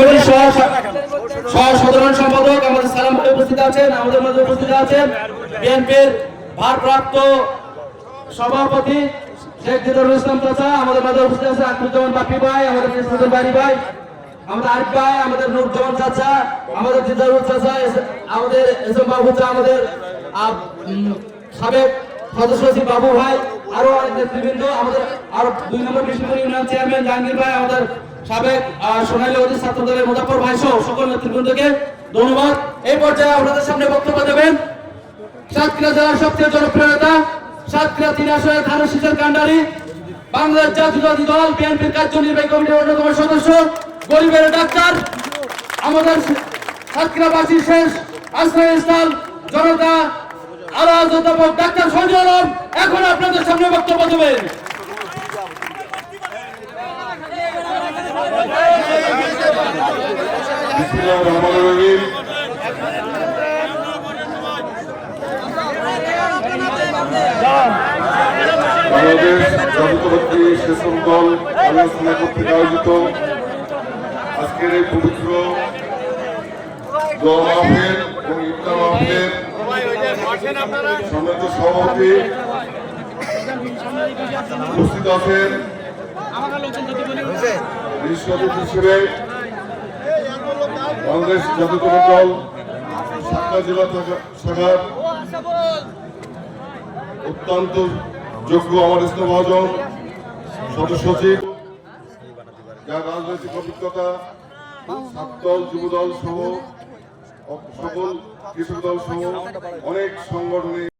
কমিটির সাধারণ সম্পাদক আমাদের সালাম ভাই উপস্থিত আছেন, আমাদের মধ্যে উপস্থিত আছেন। বিএনপির ভারপ্রাপ্ত সভাপতি শেখ জিদুল ইসলাম চাচা, আমাদের মাঝে উপস্থিত আছে আকুজ্জামান বাপি ভাই, আমাদের ইসমাতুল বাড়ি ভাই, আমাদের আরিফ ভাই, আমাদের নুরজামান চাচা, আমাদের জিদারুল চাচা আমাদের এসএম বাবু আমাদের সাবেক সদস্য বাবু ভাই, আরও অনেক নেতৃবৃন্দ, আমাদের আরও দুই নম্বর বিষ্ণুপুর ইউনিয়ন চেয়ারম্যান জাহাঙ্গীর ভাই, আমাদের সাবেক সোনালী অধীর ছাত্র দলের মুজাফর ভাই সহ সকল নেতৃবৃন্দকে ধন্যবাদ। এই পর্যায়ে আপনাদের সামনে বক্তব্য দেবেন সাতক্ষীরা জেলার সবচেয়ে জনপ্রিয় নেতা, সাতক্ষীরা তিন আসনের থানা শিশার কান্ডারি বাংলাদেশ জাতীয়তাবাদী দল, বিএনপির কার্যনির্বাহী কমিটির অন্যতম সদস্য, গরিবের ডাক্তার, আমাদের সাতক্ষীরাবাসীর শেষ আশ্রয়স্থল জনতা, আলাদ অধ্যাপক ডাক্তার সঞ্জয় এখন আপনাদের সামনে বক্তব্য দেবেন। বাংলাদেশ জাতীয়তাবাদী শাসন দল আলোচনা কর্তৃক আয়োজিত আজকের এই পবিত্র দোয়া মাহফিল এবং ইফতার মাহফিলের সম্মানিত সভাপতি উপস্থিত আছেন। হিসেবে বাংলাদেশ জাতীয়তাবাদী দল, সাতটা জেলা শাখার অত্যন্ত যোগ্য আমার ইসলাম মহাজন, সদস্য সচিব, যার রাজনৈতিক অভিজ্ঞতা, ছাত্রদল, যুবদল সহ সকল কৃষক দল সহ অনেক সংগঠনে